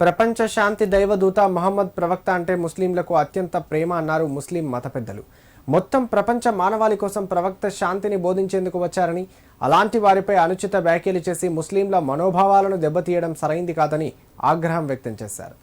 ప్రపంచ శాంతి దైవదూత మహమ్మద్ ప్రవక్త అంటే ముస్లింలకు అత్యంత ప్రేమ అన్నారు ముస్లిం మత పెద్దలు. మొత్తం ప్రపంచ మానవాళి కోసం ప్రవక్త శాంతిని బోధించేందుకు వచ్చారని అలాంటి వారిపై అనుచిత వ్యాఖ్యలు చేసి ముస్లింల మనోభావాలను దెబ్బతీయడం సరైంది కాదని ఆగ్రహం వ్యక్తం చేశారు.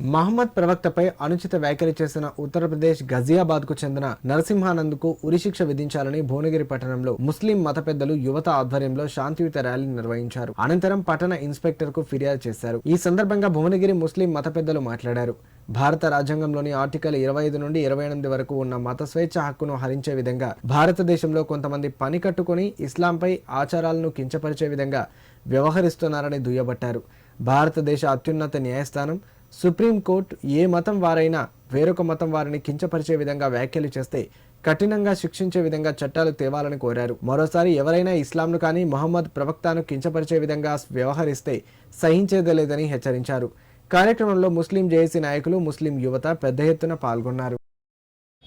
మహమ్మద్ ప్రవక్తపై అనుచిత వ్యాఖ్యలు చేసిన ఉత్తరప్రదేశ్ గజియాబాద్కు చెందిన నరసింహానంద్కు ఉరిశిక్ష విధించాలని భువనగిరి పట్టణంలో ముస్లిం మత పెద్దలు యువత ఆధ్వర్యంలో శాంతియుత ర్యాలీ నిర్వహించారు. అనంతరం పట్టణ ఇన్స్పెక్టర్కు ఫిర్యాదు చేశారు. ఈ సందర్భంగా భువనగిరి ముస్లిం మత పెద్దలు మాట్లాడారు. భారత రాజ్యాంగంలోని ఆర్టికల్ ఇరవై ఐదు నుండి ఇరవై ఎనిమిది వరకు ఉన్న మత స్వేచ్ఛ హక్కును హరించే విధంగా భారతదేశంలో కొంతమంది పని కట్టుకుని ఇస్లాంపై ఆచారాలను కించపరిచే విధంగా వ్యవహరిస్తున్నారని దుయ్యబట్టారు. భారతదేశ అత్యున్నత న్యాయస్థానం సుప్రీంకోర్టు ఏ మతం వారైనా వేరొక మతం వారిని కించపరిచే విధంగా వ్యాఖ్యలు చేస్తే కఠినంగా శిక్షించే విధంగా చట్టాలు తేవాలని కోరారు. మరోసారి ఎవరైనా ఇస్లాంను కానీ మహమ్మద్ ప్రవక్తను కించపరిచే విధంగా వ్యవహరిస్తే సహించేదే లేదని హెచ్చరించారు. కార్యక్రమంలో ముస్లిం జేఏసీ నాయకులు ముస్లిం యువత పెద్ద ఎత్తున పాల్గొన్నారు.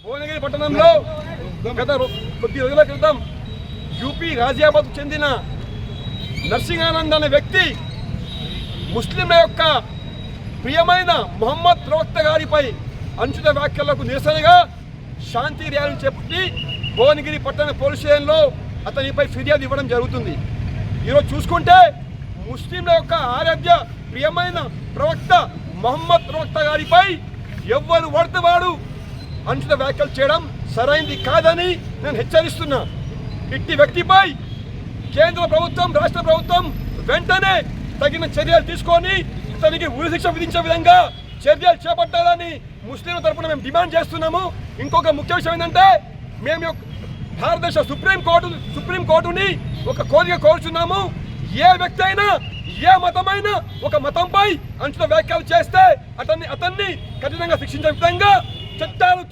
భువనగిరి పట్టణంలో గత కొద్ది రోజుల క్రితం యూపీ గాజియాబాద్ చెందిన నర్సింగానంద్ అనే వ్యక్తి ముస్లింల యొక్క ప్రియమైన మొహమ్మద్ ప్రవక్త గారిపై అంచుత వ్యాఖ్యలకు నిరసనగా శాంతి ర్యాలీ చేపట్టి భువనగిరి పట్టణ పోలీస్ స్టేషన్లో అతనిపై ఫిర్యాదు ఇవ్వడం జరుగుతుంది. ఈరోజు చూసుకుంటే ముస్లింల యొక్క ఆరాధ్య ప్రియమైన ప్రవక్త మహమ్మద్ ప్రవక్త గారిపై ఎవ్వరు పడితే వాడు వ్యాఖ్యలు చేయడం సరైంది కాదని నేను హెచ్చరిస్తున్నా. ఇట్టి వ్యక్తిపై కేంద్ర ప్రభుత్వం రాష్ట్ర ప్రభుత్వం వెంటనే తగిన చర్యలు తీసుకొని ఇతనికి ఉరిశిక్ష విధించే విధంగా చర్యలు చేపట్టాలని ముస్లింల తరపున మేము డిమాండ్ చేస్తున్నాము. ఇంకొక ముఖ్య విషయం ఏంటంటే మేము భారతదేశ సుప్రీం కోర్టు సుప్రీం కోర్టుని ఒక కోరిక కోరుచున్నాము. ఏ వ్యక్తి అయినా ఏ మతమైనా ఒక మతంపై అంచుల వ్యాఖ్యలు చేస్తే అతన్ని అతన్ని కఠినంగా శిక్షించే విధంగా చట్టాలు